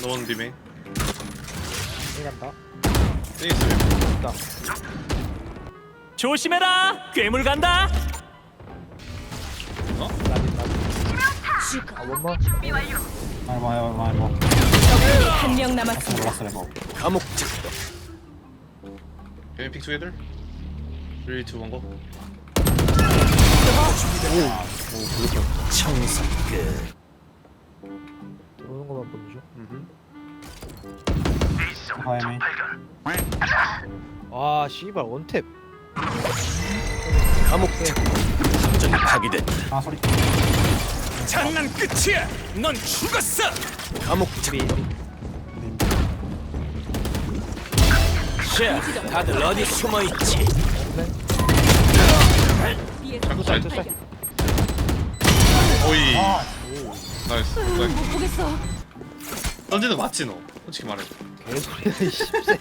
노원 비메 생각다. 페이스 있다. 조심해라! 괴물 간다! 나비 나비. 아 원머. 말고 말고 말고 적군이 한 명 남았습니다. 몰랐어 레버 감옥 작동 비메 픽 투게더 3 2 1 고. 청산 끝 들어오는 것만 보여줘. 하야미. 아 씨발 원탭. 감옥 함정이 파괴됐다. 아 소리 장난 끝이야. 넌 죽었어. 감옥 작동 자 다들 어디 숨어 있지? 잘못 사이드 나이스 못 보겠어. 던지는 맞지 너 솔직히 말해 개소리야 이 씨X야.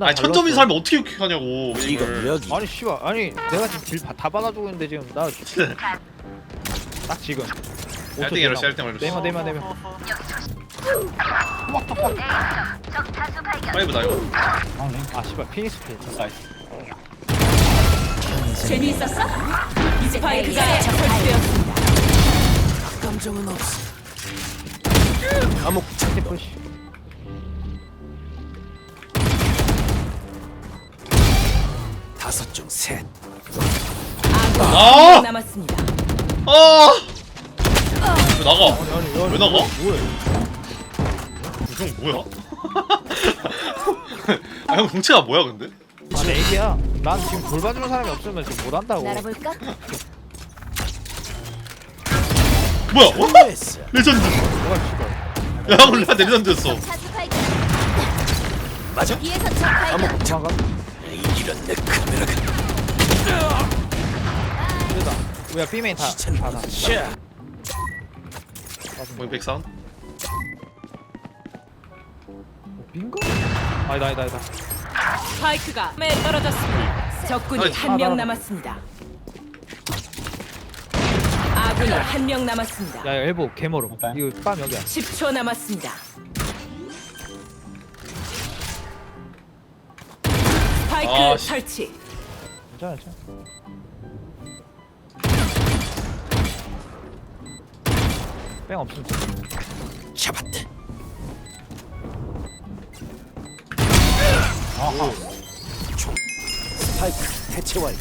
아니 천점인 사람이 어떻게 이렇게 하냐고 이걸 여기 아니 씨발 아니 내가 지금 딜다 받아주고 있는데 지금 나 딱 지금. 짤땡 에러시 짤땡 에러시 네마 네마 네마. 파이브다 이거 아아 씨발 피닉스 필. 사이트 재미있었어? 스파이크가 설치되었습니다. 감정은 없어 감옥 티 푸시. 다섯 중셋 아군 아! 남았습니다. 아! 왜 나가? 아니 아니 아니. 왜 나가? 뭐야? 형 뭐야? 아형 정체가 뭐야 근데? 아 애기야. 난 지금 돌봐주는 사람이 없으면 지금 못 한다고. 날아볼까? 뭐야? 어? 레전드. 야 원래 내 레전드였어. 맞아 적 발견. 작동 도망가. 이런 내 카메라가 그러다. 뭐야 B메인 다. 시천 다 나. 자뭐 백사운? 빈거? 아니다 아니다 아니다. 스파이크가 매 떨어졌습니다. 적군이 아이, 한 아, 명 남았습니다. 아군이 한 명 남았습니다. 야, 야 엘보 개머로. 일단. 이거 빰 여기야. 10초 남았습니다. 스파이크 아, 씨. 설치. 괜찮아 괜찮아. 뺑 없으면 돼. 잡았다 아하 스파이크 해체 완료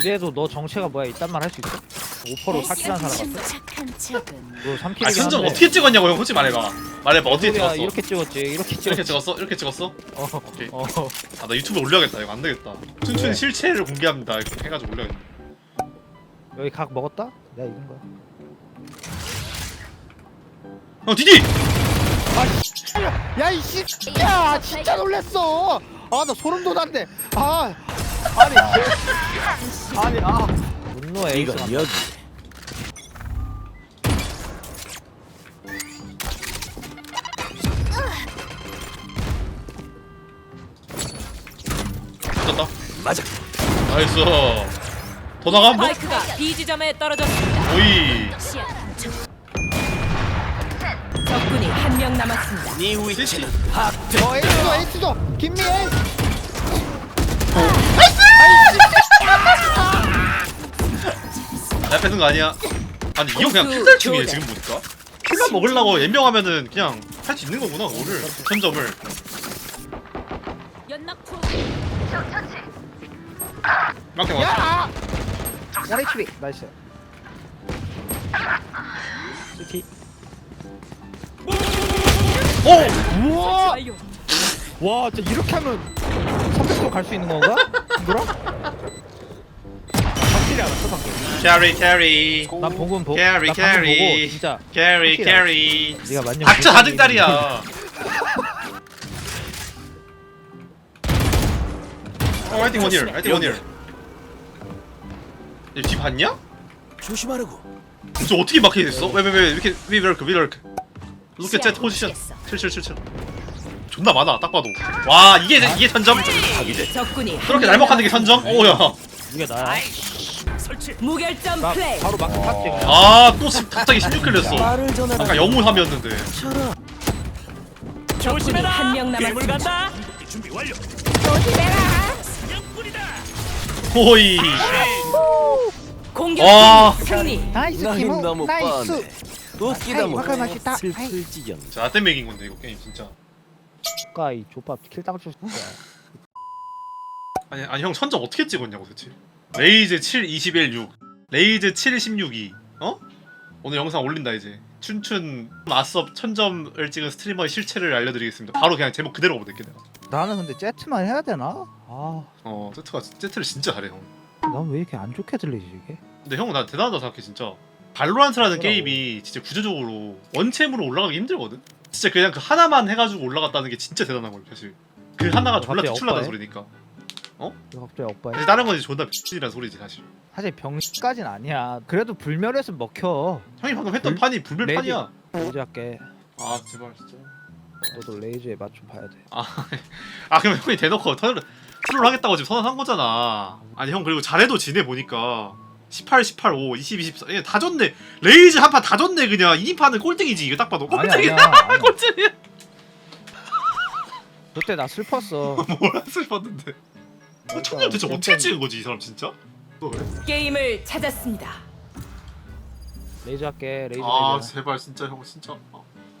이래도 너 정체가 뭐야 이딴 말 할 수 있어? 5%로 사킬한 사람 같아? 척은 너 3킬이긴 아 선점 어떻게 찍었냐고 형 솔직히 말해봐 말해봐 어떻게 찍었어? 이렇게 찍었지 이렇게 찍었지 이렇게 찍었어? 이렇게 찍었어? 어, 오케이. 어. 아 나 유튜브에 올려야겠다 이거 안 되겠다 춘춘 왜? 실체를 공개합니다 이렇게 해가지고 올려야겠다 여기 각 먹었다? 내가 이긴 거야 형 디디! 야 이 씨 야 진짜 놀랬어 아 나 소름 돋았네 아 아니 아니 아 분노 에이스 이건 여기 맞아. 나이스. 더 나가 한 번? 스파이크가 B 지점에 떨어졌습니다. 오이. 적군이 한 명 남았습니다. 네 위치는 파악돼 어 에이스도 에이스도 김미 에이스. 나 뺏은 거 아니야? 아니 이형 그냥 필살충이네 교대. 지금 보니까? 킬만 먹으려고 연병하면은 그냥 할 수 있는 거구나 그거를. 천점을 이렇게 맞 야! 원 HP 나이스. CT 오! 우와! 완료. 와 진짜 이렇게 하면 300도 갈 수 있는 건가? 뭐라? 확실히 알았어 방금 캐리 캐리. 난 보고 보고 캐리 나 방금 보고 캐리 진짜 캐리 확실히 캐리. 네가 만년 닥쳐 하등딸이야. 어 화이팅 원힐 화이팅 얘 집 봤냐? 조심하라고. 저 어떻게 막혀있어? 왜 왜 왜 이렇게 왜 이렇게 왜 이렇게? 이렇게 제 포지션 시야 7777 존나 많아 딱 봐도. 와 이게 이게 선점? 적군이 한 그렇게 명 날먹하는 게 선점? 오야. 이게 나야 설치. 무결점 나 플레이. 바로 막 탔지. 그냥 아또 갑자기 16킬 냈어. 말을 전하라. 아까 영웅 3이었는데. 쳐라. 적군이 조심해라. 한명 남았습니다. 호이 공격 와. 승리. 나이스 나는 너무 나이스 뻔해. 웃기다 아이, 뭐 화가 맛있다. 아이. 슬플 지경. 자 땜맥인 건데 이거 게임 진짜 아까 이 족밥 킬당 줬어 아니 아니 형 천점 어떻게 찍었냐고 도대체 레이즈 7 21 6 레이즈 7 16 2 어? 오늘 영상 올린다 이제 춘춘 마스업 천점을 찍은 스트리머의 실체를 알려드리겠습니다 바로 그냥 제목 그대로 보낼게 내가 나는 근데 제트만 해야 되나? 왜어 제트가 제트를 진짜 잘해 형 이렇게 안 좋게 들리지 이게? 근데 형 나 대단하다 생각해 진짜. 발로란트라는 그러라고. 게임이 진짜 구조적으로 원챔으로 올라가기 힘들거든. 진짜 그냥 그 하나만 해가지고 올라갔다는 게 진짜 대단한 거예요 사실. 그 하나가 졸라 갑자기 특출나다는 엇가해? 소리니까. 이거 갑자기 오빠야 사실 다른 건 이제 존나 비이란 소리지 사실. 사실 병신까진 아니야. 그래도 불멸했으면 먹혀. 형이 방금 했던 불- 판이 불멸판이야. 레이즈 할게. 아 제발 진짜. 너도 레이즈에 맞좀 봐야 돼. 아 그럼 형이 대놓고 턴을 트롤 하겠다고 지금 선언한 거잖아. 아니 형 그리고 잘해도 지네 보니까. 18, 18, 5, 20, 24 이게 다 졌네. 레이즈 한 판 다 졌네 그냥. 이 판은 꼴등이지 이거 딱 봐도. 아니 꼴등이야. 아니야. 아니야. 꼴등이야. 그때 나 슬펐어. 뭐라 슬펐는데. 어, 천년 대체 어떻게 찍은 거지 이 사람 진짜? 너 그래? 게임을 찾았습니다. 레이즈 할게 레이즈 아 레이즈 제발 진짜 형 진짜. 아,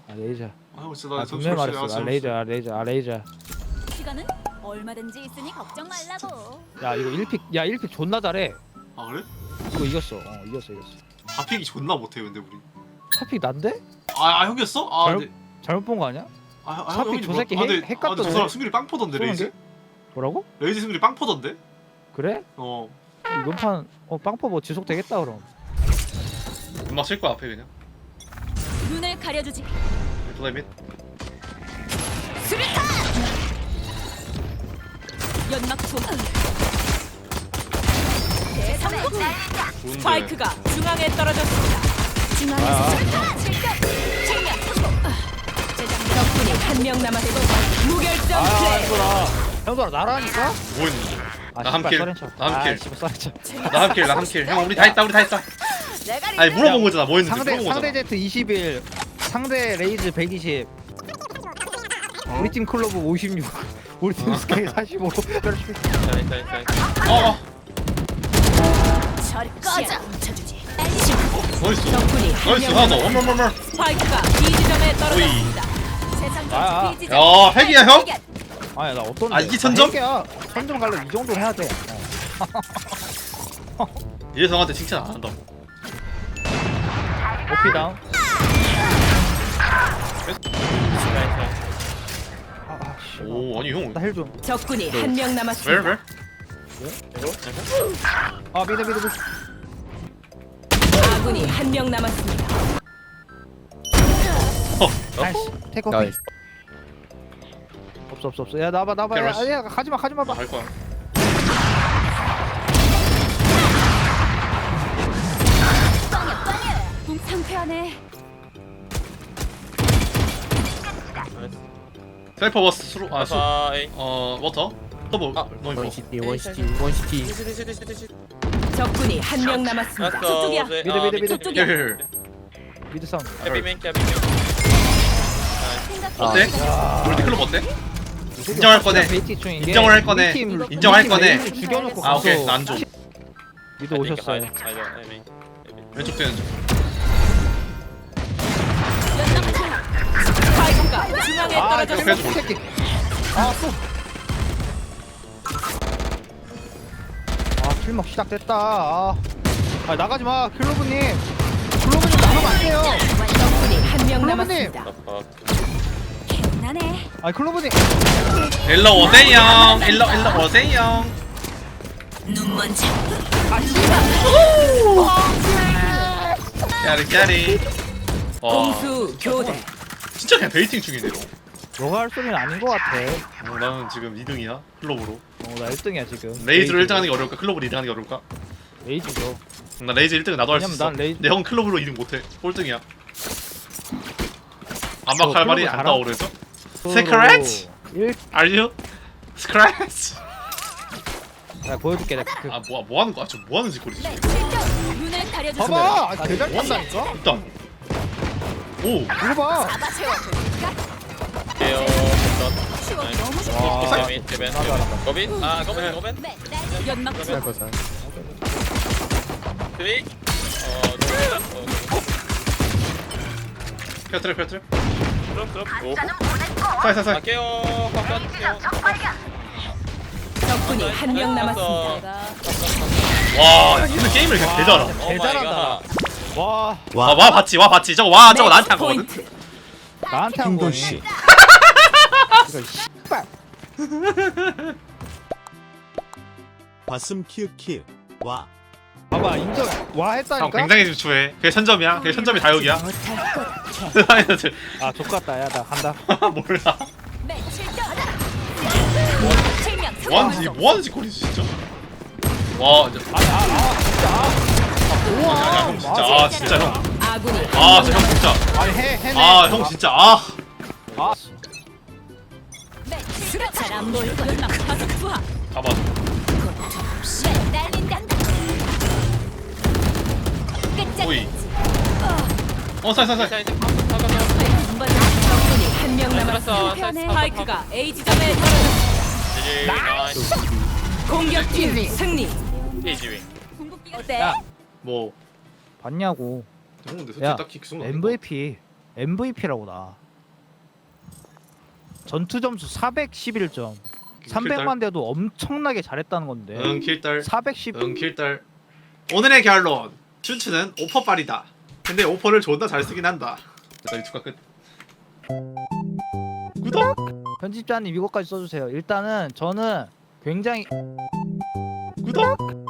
아 레이즈 아형 진짜 아나 분명 말했어. 아 레이즈 아 레이즈 아 레이즈 시간은 얼마든지 있으니 걱정 말라고. 야 이거 1픽 야 1픽 존나 잘해 아 그래? 이거 이겼어 어 이겼어 이겼어 바픽이 존나 못해 근데 우리 사픽 난데? 아, 아 형이었어? 아 잘- 근데 잘못 본 거 아니야? 아, 아 사픽 형이 저 뭐- 새끼 아, 근데- 핵- 핵 아, 근데 저 같던데? 사람 승률이 빵 포던데 레이즈? 뭐라고? 레이즈 승률이 빵 포던데? 그래? 어 이번 판 어 빵퍼 뭐 지속 되겠다 그럼 음악 칠 거야 앞에 그냥 눈을 가려주지. 도다이 밋 연막 투. 대성공. 좋은데 스파이크가 중앙에 떨어졌습니다. 중앙에서 성공. 적군이 한명 남았습니다. 무결점 플레이. 형들아 나라니까? 뭐 했는데 아나 함킬, 나 함킬. 아 씨발 쏘렌쳐 나 함킬 나 함킬 형 우리 다 했다 우리 다 했다 아니. 물어본 거잖아 뭐 했는지 상대 물어본 상대 거잖아 제트 21 상대 레이즈 120 우리 팀 클로브 56 우리 팀 스카이 45 어어 저리 꺼져. 훔쳐주지. 나이스 적군이 한 나이스 명 하나 더 남았습니다. 어머머머 스파이크가 B 지점에 떨어졌습니다. 세상 아, 전체 비지점. 야 핵이야 형? 아니 나 어떤 아, 이게 선점? 선점 갈려 이 정도는 해야 돼 어. 예성한테 칭찬 안 한다 오피 다운 아아 씨발 오 아니 형 나힐 좀 적군이 한 명 왜 남았습니다. 왜? 아 미드 미드 미드 아군이 한 명 남았습니다. 어 나이스 테이크 오피 없어 없어 없어 야 나봐 나봐 야. 야 가지마 가지마 봐갈 거야 빵야 빵야. 음, 상쾌하네. 셀퍼 버스 수로 아수어 워터 더블 너무 원시티 원시티 원시티 적군이 한 명 남았습니다. 저쪽이야. 미드 미드 미드 저쪽이야. 힐힐 미드 사운드 캐비맨 캐비맨. 어때? 우리 클럽 어때? 인정할 거네. 베이티 중인 게 인정을 할 거네. 우리 팀- 인정할 우리 팀 거네. 죽여놓고 아 오케이 가서 줘. 미드 오셨어요 왼쪽 되는 중. 스파이크가 중앙에 아 떨어졌습니다. 이 새끼 아또 아 킬먹 시작됐다 아, 아 나가지 마 클로브님 클로브님 나가면 안 돼요 적군이 한명 클로브님 남았습니다. 나네. 아 클로브님 일로 오세요. 일로 일로 오세요. 눈 먼저. 까리 까리. 와 공수 교대. 진짜 그냥 베이팅 중이네요. 너가 할 소리는 아닌 것 같아 어, 나는 지금 2등이야 클럽으로. 어나 1등이야 지금 레이즈로 1등 하는 게 어려울까? 클럽으로 2등 하는 게 어려울까? 레이즈죠 나 레이즈 1등 나도 할 수 왜냐면 있어. 난 레이즈- 근데 형 클럽으로 2등 못해. 꼴등이야. 저 안박할 말이 클럽을 안 잘하- 나오래서? 스크래치? 1 Are you? 스크래치? 야 보여줄게 내가 그, 아 뭐 뭐 하는 거야? 저뭐 하는 짓거리지? 네. 눈을. 봐봐 아, 개잘 탄다니까 일단 오 이거 봐 잡아 채워 볼까? 갈게요. 추억 나이스. 너무 좋 와. 제벤 제벤 제벤. 거빈? 아 거빈 거빈. 네, 날 연막 그러면- 거 잘. 트리. 어 노래. 펴트려 펴트려 그럼 그럼. 오. 사이 사이 사이 갈게요. 깜깜할게요. 적군이 한 명 남았습니다. 와 야, 얘는 게임을 그냥 개잘하 오 마이 개잘하다. 갓. 와 와, 와 봤지 와 봤지 저거 와 저거 나한테 한 거거든 포인트. 나한테 한 거니. 씨. 이거 씨발. 봤음 키읔키읔 와 봐봐 인정. 와 형 했다니까. 굉장히 집중해 그게 천점이야 그게 천점이 다육이야 아이들 아 족같다 야나 간다. 몰라. 실명 뭐하는지 뭐하는지 거리지 진짜 와 진짜 우와. 야, 형 진짜 아 진짜 아군이 형아 저 형 진짜 아니 해 해내. 아 형 진짜 아아 네, 다섯 투하. 잡아 네, 날린다. 오이. 어 사이 사이 사이 자 이제 방금 나가서. 적군이 한명 들었어. 남았습니다. 사이즈 스파이크가 A 지점에 나이스. 공격팀 승리. 이지윙. 어때? 야. 뭐 봤냐고. 형 근데 솔직히 야, 딱히 그 정도 MVP MVP라고 나. 전투 점수 411점. 300만 대도 엄청나게 잘했다는 건데. 응 킬딸 410. 응 킬딸 오늘의 결론 춘추는 오퍼빨이다 근데 오퍼를 존나 잘 쓰긴 한다 일단 유튜브가 끝 구독 편집자님 이거까지 써주세요. 일단은 저는 굉장히 구독